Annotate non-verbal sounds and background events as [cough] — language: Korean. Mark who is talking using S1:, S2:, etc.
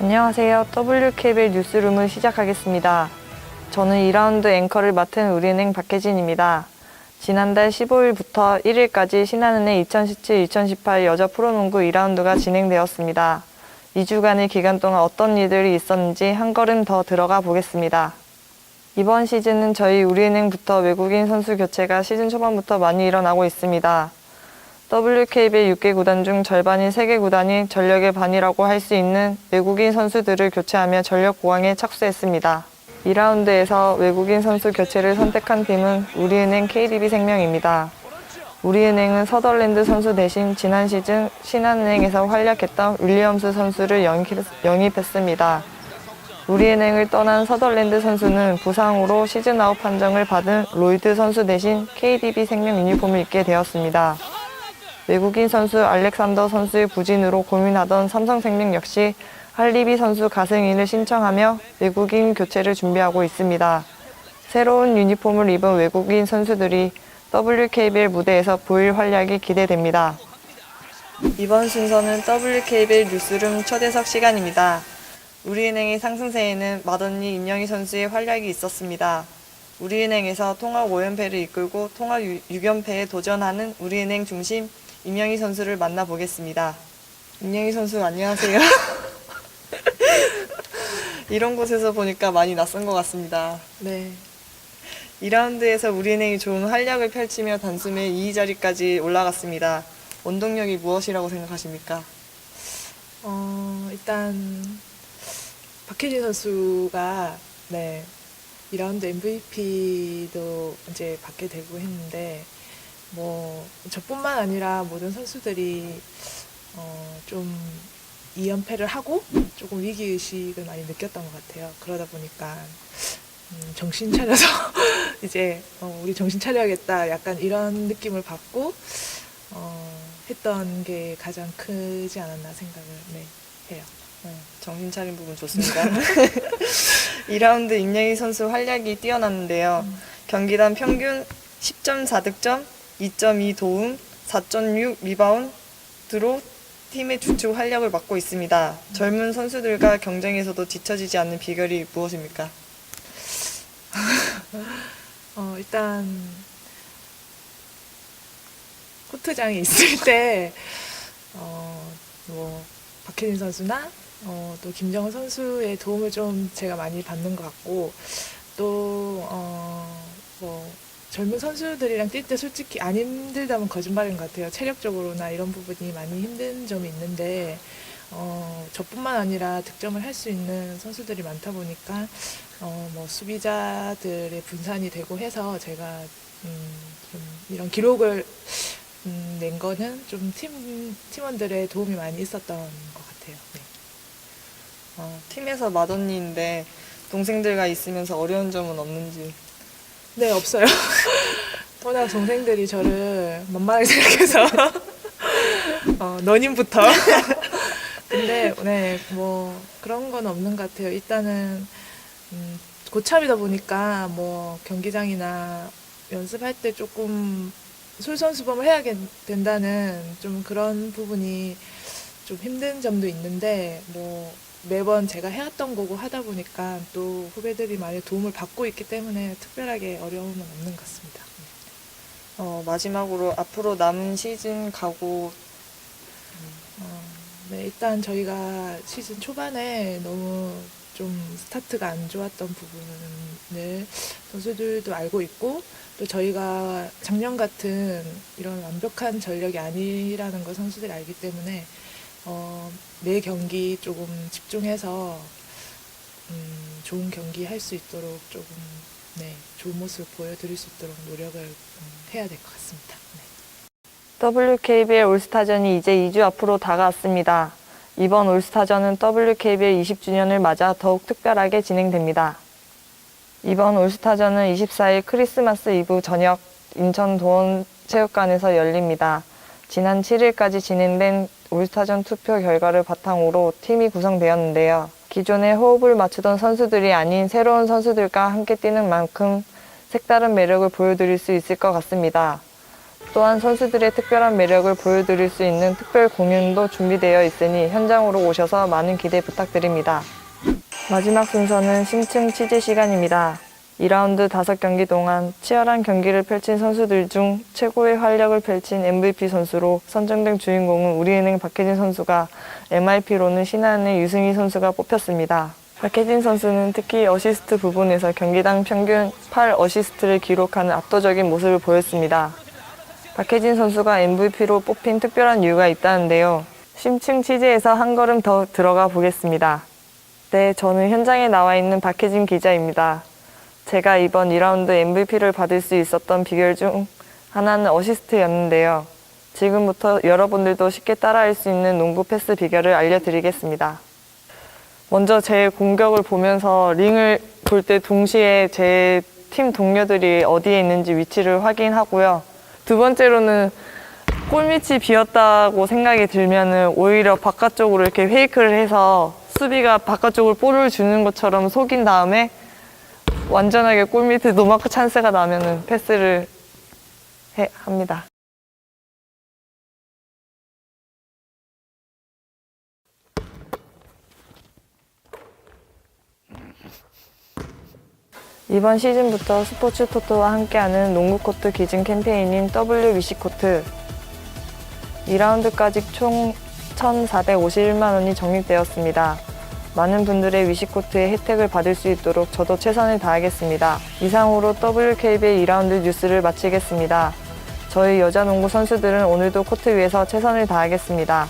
S1: 안녕하세요. WKBL 뉴스룸을 시작하겠습니다. 저는 2라운드 앵커를 맡은 우리은행 박혜진입니다. 지난달 15일부터 1일까지 신한은행 2017-2018 여자 프로농구 2라운드가 진행되었습니다. 2주간의 기간 동안 어떤 일들이 있었는지 한 걸음 더 들어가 보겠습니다. 이번 시즌은 저희 우리은행부터 외국인 선수 교체가 시즌 초반부터 많이 일어나고 있습니다. WKBL 6개 구단 중 절반인 3개 구단이 전력의 반이라고 할 수 있는 외국인 선수들을 교체하며 전력 보강에 착수했습니다. 2라운드에서 외국인 선수 교체를 선택한 팀은 우리은행 KDB생명입니다. 우리은행은 서덜랜드 선수 대신 지난 시즌 신한은행에서 활약했던 윌리엄스 선수를 영입- 영입했습니다. 우리은행을 떠난 서덜랜드 선수는 부상으로 시즌 아웃 판정을 받은 로이드 선수 대신 KDB 생명 유니폼을 입게 되었습니다. 외국인 선수 알렉산더 선수의 부진으로 고민하던 삼성생명 역시 할리비 선수 가승인을 신청하며 외국인 교체를 준비하고 있습니다. 새로운 유니폼을 입은 외국인 선수들이 WKBL 무대에서 보일 활약이 기대됩니다. 이번 순서는 WKBL 뉴스룸 초대석 시간입니다. 우리은행의 상승세에는 마던니 임영희 선수의 활약이 있었습니다. 우리은행에서 통합 5연패를 이끌고 통합 6연패에 도전하는 우리은행 중심 임영희 선수를 만나보겠습니다. 임영희 선수 안녕하세요. [laughs] 이런 곳에서 보니까 많이 낯선 것 같습니다.
S2: 네.
S1: 2라운드에서 우리은행이 좋은 활약을 펼치며 단숨에 2위 자리까지 올라갔습니다. 원동력이 무엇이라고 생각하십니까?
S2: 어, 일단 박혜진 선수가 네. 2라운드 MVP도 이제 받게 되고 했는데 뭐 저뿐만 아니라 모든 선수들이 어, 좀 2연패를 하고 조금 위기 의식을 많이 느꼈던 것 같아요. 그러다 보니까 음, 정신 차려서 [laughs] 이제 어, 우리 정신 차려야겠다 약간 이런 느낌을 받고 어, 했던 게 가장 크지 않았나 생각을 네, 해요.
S1: 네, 정신 차린 부분 좋습니다. [laughs] 2라운드 임영희 선수 활약이 뛰어났는데요. 경기당 평균 10.4득점, 2.2 도움, 4.6 리바운드로 팀의 주축 활약을 맡고 있습니다. 젊은 선수들과 경쟁에서도 뒤처지지 않는 비결이 무엇입니까? [laughs]
S2: 어, 일단 코트장에 있을 때 어, 뭐 박혜진 선수나 어, 또 김정은 선수의 도움을 좀 제가 많이 받는 것 같고 또 어, 뭐 젊은 선수들이랑 뛸 때 솔직히 안 힘들다면 거짓말인 것 같아요. 체력적으로나 이런 부분이 많이 힘든 점이 있는데 어, 저뿐만 아니라 득점을 할 수 있는 선수들이 많다 보니까 어, 뭐 수비자들의 분산이 되고 해서 제가 음, 좀 이런 기록을 음, 낸 거는 좀 팀, 팀원들의 도움이 많이 있었던 것 같아요. 네.
S1: 어, 팀에서 맏언니인데 동생들과 있으면서 어려운 점은 없는지
S2: 네, 없어요. [laughs] 워낙 동생들이 저를 만만하게 생각해서 [laughs] 어, 너님부터. [laughs] 근데 네, 뭐 그런 건 없는 것 같아요. 일단은 음, 고참이다 보니까 뭐 경기장이나 연습할 때 조금 솔선수범을 해야 된다는 좀 그런 부분이 좀 힘든 점도 있는데 뭐 매번 제가 해왔던 거고 하다 보니까 또 후배들이 많이 도움을 받고 있기 때문에 특별하게 어려움은 없는 것 같습니다.
S1: 어, 마지막으로 앞으로 남은 시즌 가고
S2: 어, 네, 일단 저희가 시즌 초반에 너무 좀 스타트가 안 좋았던 부분을 선수들도 알고 있고 또 저희가 작년 같은 이런 완벽한 전력이 아니라는 걸 선수들이 알기 때문에 어, 매 경기 조금 집중해서 음, 좋은 경기 할 수 있도록 조금 네, 좋은 모습 보여드릴 수 있도록 노력을 음, 해야 될 것 같습니다. 네.
S1: WKBL 올스타전이 이제 2주 앞으로 다가왔습니다. 이번 올스타전은 WKBL 20주년을 맞아 더욱 특별하게 진행됩니다. 이번 올스타전은 24일 크리스마스 이브 저녁 인천 도원체육관에서 열립니다. 지난 7일까지 진행된 올스타전 투표 결과를 바탕으로 팀이 구성되었는데요. 기존에 호흡을 맞추던 선수들이 아닌 새로운 선수들과 함께 뛰는 만큼 색다른 매력을 보여드릴 수 있을 것 같습니다. 또한 선수들의 특별한 매력을 보여드릴 수 있는 특별 공연도 준비되어 있으니 현장으로 오셔서 많은 기대 부탁드립니다. 마지막 순서는 심층 취재 시간입니다. 2라운드 5경기 동안 치열한 경기를 펼친 선수들 중 최고의 활약을 펼친 MVP 선수로 선정된 주인공은 우리은행 박혜진 선수가 MIP로는 신한은행 유승희 선수가 뽑혔습니다. 박혜진 선수는 특히 어시스트 부분에서 경기당 평균 8어시스트를 기록하는 압도적인 모습을 보였습니다. 박혜진 선수가 MVP로 뽑힌 특별한 이유가 있다는데요. 심층 취재에서 한 걸음 더 들어가 보겠습니다. 네, 저는 현장에 나와 있는 박혜진 기자입니다. 제가 이번 2라운드 MVP를 받을 수 있었던 비결 중 하나는 어시스트였는데요. 지금부터 여러분들도 쉽게 따라할 수 있는 농구 패스 비결을 알려드리겠습니다. 먼저 제 공격을 보면서 링을 볼때 동시에 제 팀 동료들이 어디에 있는지 위치를 확인하고요. 두 번째로는 골밑이 비었다고 생각이 들면은 오히려 바깥쪽으로 이렇게 페이크를 해서 수비가 바깥쪽으로 볼을 주는 것처럼 속인 다음에 완전하게 골밑에 노마크 찬스가 나면은 패스를 해, 합니다. 이번 시즌부터 스포츠 토토와 함께하는 농구 코트 기증 캠페인인 WBC 코트 2라운드까지 총 1,451만 원이 적립되었습니다. 많은 분들의 위시코트의 혜택을 받을 수 있도록 저도 최선을 다하겠습니다. 이상으로 WKBL 2라운드 뉴스를 마치겠습니다. 저희 여자 농구 선수들은 오늘도 코트 위에서 최선을 다하겠습니다.